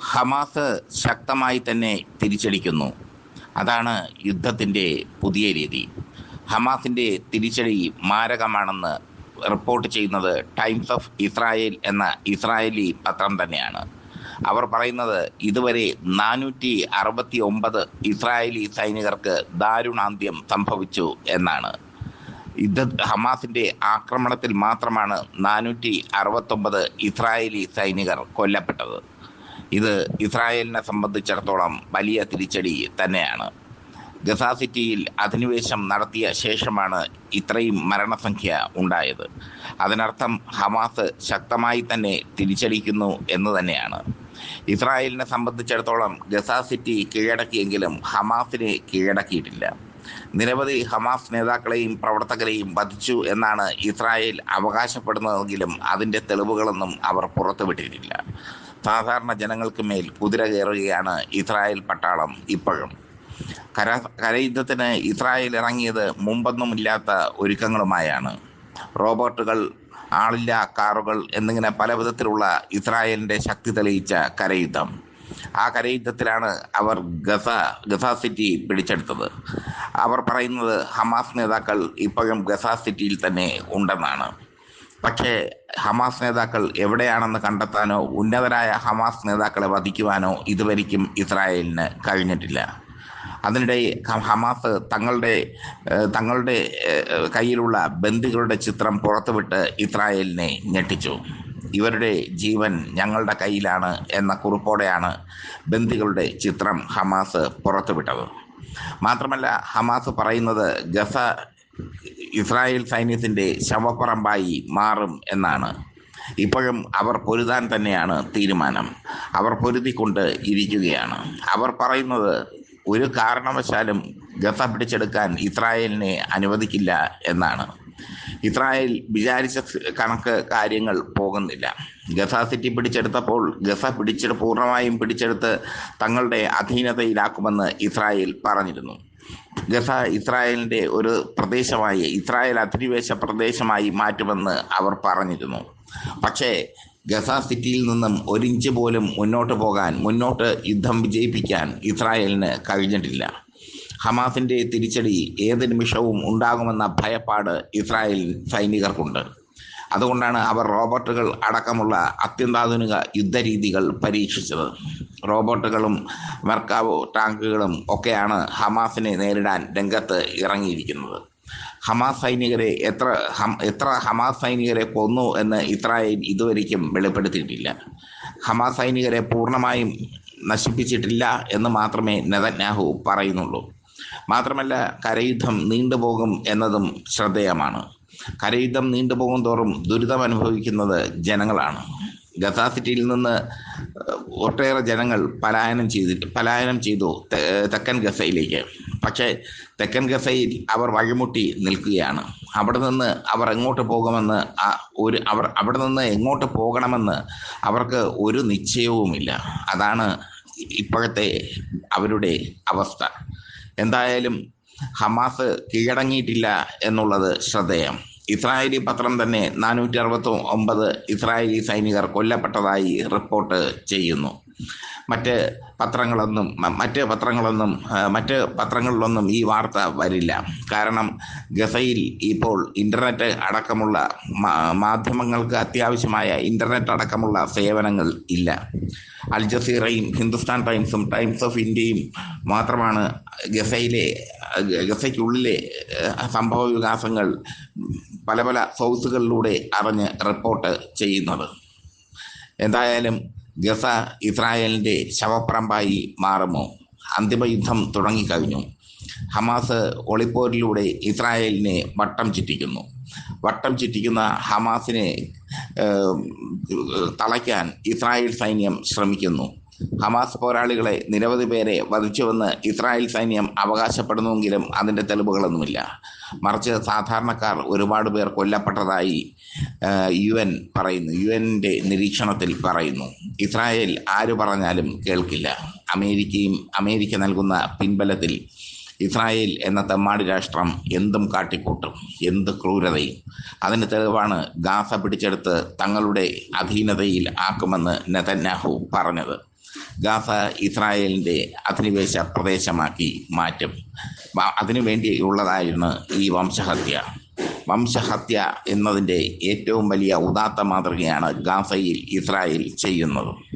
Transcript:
Hamas ശക്തമായി തന്നെ തിരിച്ചടിക്കുന്നു. അതാണ് യുദ്ധത്തിന്റെ പുതിയ രീതി. ഹമാസിന്റെ തിരിച്ചടി മാരകമാണെന്ന് റിപ്പോർട്ട് ചെയ്യുന്നത് ടൈംസ് ഓഫ് ഇസ്രായേൽ എന്ന ഇസ്രായേലി പത്രം തന്നെയാണ്. അവർ പറയുന്നത് ഇതുവരെ നാനൂറ്റി അറുപത്തി ഒമ്പത് ഇസ്രായേലി സൈനികർക്ക് ദാരുണാന്ത്യം സംഭവിച്ചു എന്നാണ്. യുദ്ധ ഹമാസിന്റെ ആക്രമണത്തിൽ മാത്രമാണ് നാനൂറ്റി അറുപത്തൊമ്പത് ഇസ്രായേലി സൈനികർ കൊല്ലപ്പെട്ടത്. ഇത് ഇസ്രായേലിനെ സംബന്ധിച്ചിടത്തോളം വലിയ തിരിച്ചടി തന്നെയാണ്. ഗസ സിറ്റിയിൽ അധിനിവേശം നടത്തിയ ശേഷമാണ് ഇത്രയും മരണസംഖ്യ ഉണ്ടായത്. അതിനർത്ഥം ഹമാസ് ശക്തമായി തന്നെ തിരിച്ചടിക്കുന്നു എന്ന് തന്നെയാണ്. ഇസ്രായേലിനെ സംബന്ധിച്ചിടത്തോളം ഗസ സിറ്റി കീഴടക്കിയെങ്കിലും ഹമാസിനെ കീഴടക്കിയിട്ടില്ല. നിരവധി ഹമാസ് നേതാക്കളെയും പ്രവർത്തകരെയും വധിച്ചു എന്നാണ് ഇസ്രായേൽ അവകാശപ്പെടുന്നതെങ്കിലും അതിന്റെ തെളിവുകളൊന്നും അവർ പുറത്തുവിട്ടിട്ടില്ല സാധാരണ ജനങ്ങൾക്ക് മേൽ കുതിര കയറുകയാണ് ഇസ്രായേൽ പട്ടാളം ഇപ്പോഴും. കര കരയുദ്ധത്തിന് ഇസ്രായേൽ ഇറങ്ങിയത് മുമ്പൊന്നുമില്ലാത്ത ഒരുക്കങ്ങളുമായാണ്. റോബോട്ടുകൾ ആളില്ല കാറുകൾ എന്നിങ്ങനെ പല വിധത്തിലുള്ള ഇസ്രായേലിന്റെ ശക്തി തെളിയിച്ച കരയുദ്ധം. ആ കരയുദ്ധത്തിലാണ് അവർ ഗസ ഗസ സിറ്റി പിടിച്ചെടുത്തത്. അവർ പറയുന്നത് ഹമാസ് നേതാക്കൾ ഇപ്പോഴും ഗസ സിറ്റിയിൽ തന്നെ ഉണ്ടെന്നാണ്. പക്ഷേ ഹമാസ് നേതാക്കൾ എവിടെയാണെന്ന് കണ്ടെത്താനോ ഉന്നതരായ ഹമാസ് നേതാക്കളെ വധിക്കുവാനോ ഇതുവരിക്കും ഇസ്രായേലിന് കഴിഞ്ഞിട്ടില്ല. അതിനിടെ ഹമാസ് തങ്ങളുടെ തങ്ങളുടെ കയ്യിലുള്ള ബന്ദികളുടെ ചിത്രം പുറത്തുവിട്ട് ഇസ്രായേലിനെ ഞെട്ടിച്ചു. ഇവരുടെ ജീവൻ ഞങ്ങളുടെ കയ്യിലാണ് എന്ന കുറിപ്പോടെയാണ് ബന്ദികളുടെ ചിത്രം ഹമാസ് പുറത്തുവിട്ടത്. മാത്രമല്ല ഹമാസ് പറയുന്നത് ഗസ ഇസ്രായേൽ സൈന്യത്തിന്റെ ശവപ്പറമ്പായി മാറും എന്നാണ്. ഇപ്പോഴും അവർ പൊരുതാൻ തന്നെയാണ് തീരുമാനം. അവർ പൊരുതിക്കൊണ്ട് ഇരിക്കുകയാണ്. അവർ പറയുന്നത് ഒരു കാരണവശാലും ഗസ പിടിച്ചെടുക്കാൻ ഇസ്രായേലിനെ അനുവദിക്കില്ല എന്നാണ്. ഇസ്രായേൽ വിചാരിച്ച കണക്ക് കാര്യങ്ങൾ പോകുന്നില്ല. ഗസ സിറ്റി പിടിച്ചെടുത്തപ്പോൾ ഗസ പിടിച്ചെടു പൂർണമായും പിടിച്ചെടുത്ത് തങ്ങളുടെ അധീനതയിലാക്കുമെന്ന് ഇസ്രായേൽ പറഞ്ഞിരുന്നു. ഗസ ഇസ്രായേലിന്റെ ഒരു പ്രദേശമായി ഇസ്രായേൽ അധിനിവേശ പ്രദേശമായി മാറ്റുമെന്ന് അവർ പറഞ്ഞിരുന്നു. പക്ഷേ ഗസ സിറ്റിയിൽ നിന്നും ഒരിഞ്ച് പോലും മുന്നോട്ട് പോകാൻ മുന്നോട്ട് യുദ്ധം വിജയിപ്പിക്കാൻ ഇസ്രായേലിന് കഴിഞ്ഞിട്ടില്ല. ഹമാസിന്റെ തിരിച്ചടി ഏത് നിമിഷവും ഉണ്ടാകുമെന്ന ഭയപ്പാട് ഇസ്രായേൽ സൈനികർക്കുണ്ട്. അതുകൊണ്ടാണ് അവർ റോബോട്ടുകൾ അടക്കമുള്ള അത്യന്താധുനിക യുദ്ധരീതികൾ പരീക്ഷിച്ചത്. റോബോട്ടുകളും മെർക്കാവോ ടാങ്കുകളും ഒക്കെയാണ് ഹമാസിനെ നേരിടാൻ രംഗത്ത് ഇറങ്ങിയിരിക്കുന്നത്. ഹമാസ് സൈനികരെ എത്ര എത്ര ഹമാസ് സൈനികരെ കൊന്നു എന്ന് ഇസ്രായേൽ ഇതുവരെയ്ക്കും വെളിപ്പെടുത്തിയിട്ടില്ല. ഹമാസ് സൈനികരെ പൂർണമായും നശിപ്പിച്ചിട്ടില്ല എന്ന് മാത്രമേ നെതന്യാഹു പറയുന്നുള്ളൂ. മാത്രമല്ല കരയുദ്ധം നീണ്ടുപോകും എന്നതും ശ്രദ്ധേയമാണ്. കരയുദ്ധം നീണ്ടുപോകും തോറും ദുരിതം അനുഭവിക്കുന്നത് ജനങ്ങളാണ്. ഗസാ സിറ്റിയിൽ നിന്ന് ഒട്ടേറെ ജനങ്ങൾ പലായനം ചെയ്തിട്ട് പലായനം ചെയ്തു തെക്കൻ ഗസയിലേക്ക്. പക്ഷേ തെക്കൻ ഗസയിൽ അവർ വഴിമുട്ടി നിൽക്കുകയാണ്. അവിടെ നിന്ന് അവർ എങ്ങോട്ട് പോകുമെന്ന് ഒരു അവർ അവിടെ നിന്ന് എങ്ങോട്ട് പോകണമെന്ന് അവർക്ക് ഒരു നിശ്ചയവുമില്ല. അതാണ് ഇപ്പോഴത്തെ അവരുടെ അവസ്ഥ. എന്തായാലും ഹമാസ് കീഴടങ്ങിയിട്ടില്ല എന്നുള്ളത് ശ്രദ്ധേയം. ഇസ്രായേലി പത്രം തന്നെ നാനൂറ്റി അറുപത്തി ഒമ്പത് ഇസ്രായേലി സൈനികർ കൊല്ലപ്പെട്ടതായി റിപ്പോർട്ട് ചെയ്യുന്നു. മറ്റ് പത്രങ്ങളൊന്നും മറ്റ് പത്രങ്ങളൊന്നും മറ്റ് പത്രങ്ങളിലൊന്നും ഈ വാർത്ത വരില്ല. കാരണം ഗസയിൽ ഇപ്പോൾ ഇന്റർനെറ്റ് അടക്കമുള്ള മാധ്യമങ്ങൾക്ക് അത്യാവശ്യമായ ഇന്റർനെറ്റ് അടക്കമുള്ള സേവനങ്ങൾ ഇല്ല. അൽ ജസീറയും ഹിന്ദുസ്ഥാൻ ടൈംസും ടൈംസ് ഓഫ് ഇന്ത്യയും മാത്രമാണ് ഗസയിലെ ഗസയ്ക്കുള്ളിലെ സംഭവ വികാസങ്ങൾ പല പല സോഴ്സുകളിലൂടെ അറിഞ്ഞ് റിപ്പോർട്ട് ചെയ്യുന്നത്. എന്തായാലും ഗസ ഇസ്രായേലിന്റെ ശവപ്പറമ്പായി മാറുമോ? അന്തിമയുദ്ധം തുടങ്ങിക്കഴിഞ്ഞു. ഹമാസ് ഒളിപ്പോരിലൂടെ ഇസ്രായേലിനെ വട്ടം ചുറ്റിക്കുന്നു. വട്ടം ചുറ്റിക്കുന്ന ഹമാസിനെ തളയ്ക്കാൻ ഇസ്രായേൽ സൈന്യം ശ്രമിക്കുന്നു. ഹമാസ് പോരാളികളെ നിരവധി പേരെ വധിച്ചുവെന്ന് ഇസ്രായേൽ സൈന്യം അവകാശപ്പെടുന്നുവെങ്കിലും അതിന്റെ തെളിവുകളൊന്നുമില്ല. മറിച്ച് സാധാരണക്കാർ ഒരുപാട് പേർ കൊല്ലപ്പെട്ടതായി യു എൻ പറയുന്നു. യു എന്റെ നിരീക്ഷണത്തിൽ പറയുന്നു. ഇസ്രായേൽ ആര് പറഞ്ഞാലും കേൾക്കില്ല. അമേരിക്കയും അമേരിക്ക നൽകുന്ന പിൻബലത്തിൽ ഇസ്രായേൽ എന്ന തെമ്മാടി രാഷ്ട്രം എന്തും കാട്ടിക്കൂട്ടും എന്ത് ക്രൂരതയും. അതിന് തെളിവാണ് ഗാസ പിടിച്ചെടുത്ത് തങ്ങളുടെ അധീനതയിൽ ആക്കുമെന്ന് നെതന്യാഹു പറഞ്ഞത്. ഗാസ ഇസ്രായേലിന്റെ അധിനിവേശ പ്രദേശമാക്കി മാറ്റും. അതിനുവേണ്ടിയുള്ളതായിരുന്നു ഈ വംശഹത്യ. വംശഹത്യ എന്നതിന്റെ ഏറ്റവും വലിയ ഉദാത്ത മാതൃകയാണ് ഗാസയിൽ ഇസ്രായേൽ ചെയ്യുന്നത്.